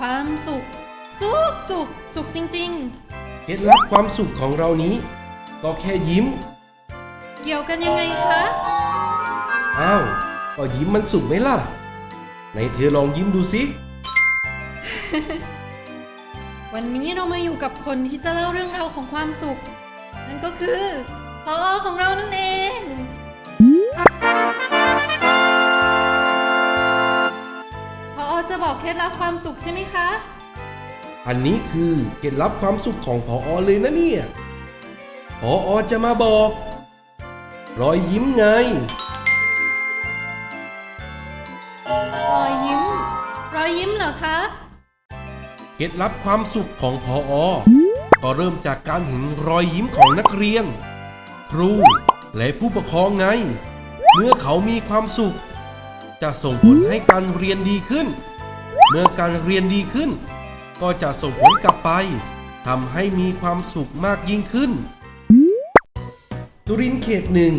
กับความสุข สุขสุขสุขจริง เคล็ดลับความสุขของเรานี้ ก็แค่ยิ้ม ๆ เกี่ยวกันยังไงคะ อ้าว ก็ยิ้มมันสุขไหมล่ะ ไหนเธอลองยิ้มดูสิ วันนี้เรามาอยู่กับคนที่จะเล่าเรื่องราวของความสุข นั่นก็คือพอของเรานั่นเอง เคล็ดลับความสุขใช่ไหมคะ อันนี้คือเคล็ดลับความสุขของพออเลยนะเนี่ย พออจะมาบอก รอยยิ้มไง รอยยิ้ม รอยยิ้มเหรอคะ เคล็ดลับความสุขของพออก็เริ่มจากการเห็นรอยยิ้มของนักเรียน ครูและผู้ปกครองไง เมื่อเขามีความสุข จะส่งผลให้การเรียนดีขึ้น เมื่อการเรียนดีขึ้น ก็จะส่งผลกลับไปทำให้มีความสุขมากยิ่งขึ้นตุรินทร์เขตหนึ่ง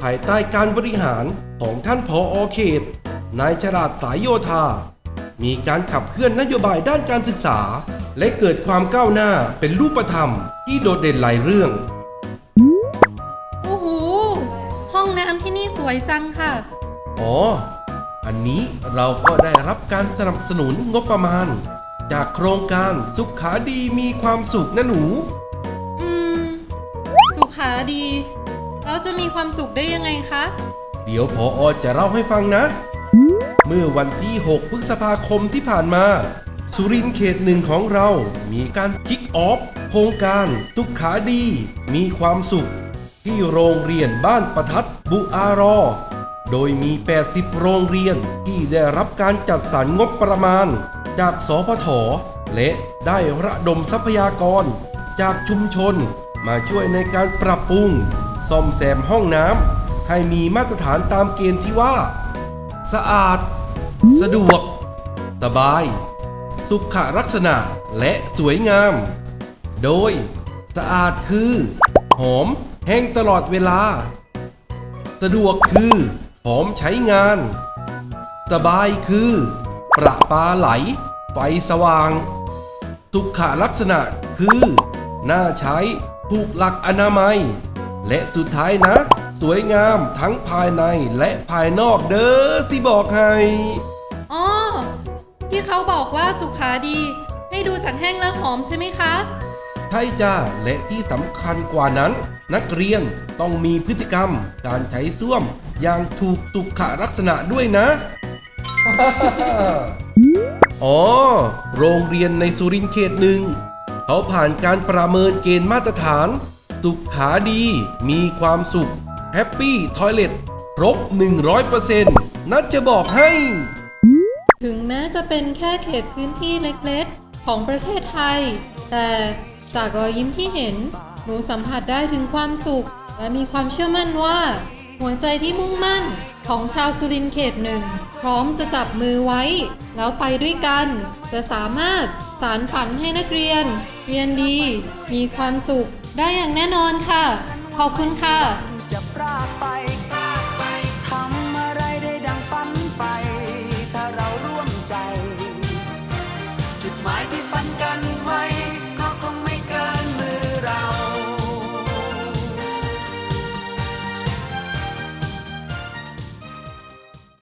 ภายใต้การบริหารของท่านผออเขต นายฉลาดสายโยธา มีการขับเคลื่อนนโยบายด้านการศึกษา และเกิดความก้าวหน้าเป็นรูปธรรมที่โดดเด่นหลายเรื่อง โอ้โห ห้องน้ำที่นี่สวยจังค่ะ อ๋อ อันนี้เราก็ได้รับการสนับสนุนงบประมาณ จากโครงการสุขขาดีมีความสุขนะหนู อืม สุขาดี เราจะมีความสุขได้ยังไงคะ เดี๋ยวพออจะเล่าให้ฟังนะ เมื่อวันที่ 6 พฤษภาคมที่ผ่านมา สุรินทร์เขตหนึ่งของเรา มีการคิกออฟโครงการสุขขาดี มีความสุข ที่โรงเรียนบ้านประทัดบุอารอ โดยมี 80 โรงเรียนที่ได้รับการจัดสรรงบประมาณ จากสพทและได้ระดมทรัพยากร จากชุมชน มาช่วยในการปรับปรุงซ่อมแซมห้องน้ำให้มีมาตรฐานตามเกณฑ์ที่ว่า สะอาด สะดวก สบาย สุขลักษณะและสวยงาม โดย สะอาดคือ หอมแห้งตลอดเวลา สะดวกคือ หอมใช้งาน สบายคือ ประปาไหล ไฟสว่าง สุขลักษณะคือ น่าใช้ถูกหลักอนามัย และสุดท้ายนะ สวยงามทั้งภายในและภายนอกเด้อสิบอกให้อ๋อที่เขาบอกว่าสุขาดี ให้ดูจากแห้งและหอมใช่ไหมคะ ใช่จ้าและที่สำคัญกว่านั้น นักเรียนต้องมีพฤติกรรม การใช้ส้วมอย่างถูกสุขลักษณะด้วยนะ อ๋อ โรงเรียนในสุรินทร์เขตหนึ่ง เขาผ่านการประเมินเกณฑ์มาตรฐาน สุขขาดี มีความสุข แฮปปี้ทอยเลตครบ 100%นัดจะบอกให้ ถึงแม้จะเป็นแค่เขตพื้นที่เล็กๆ ของประเทศไทย แต่ จากรอยยิ้มที่เห็น หนูสัมผัสได้ถึงความสุข และมีความเชื่อมั่นว่า หัวใจที่มุ่งมั่นของชาวสุรินเขตหนึ่ง พร้อมจะจับมือไว้ แล้วไปด้วยกัน จะสามารถสารฝันให้นักเรียน เรียนดี มีความสุขได้อย่างแน่นอนค่ะ ขอบคุณค่ะ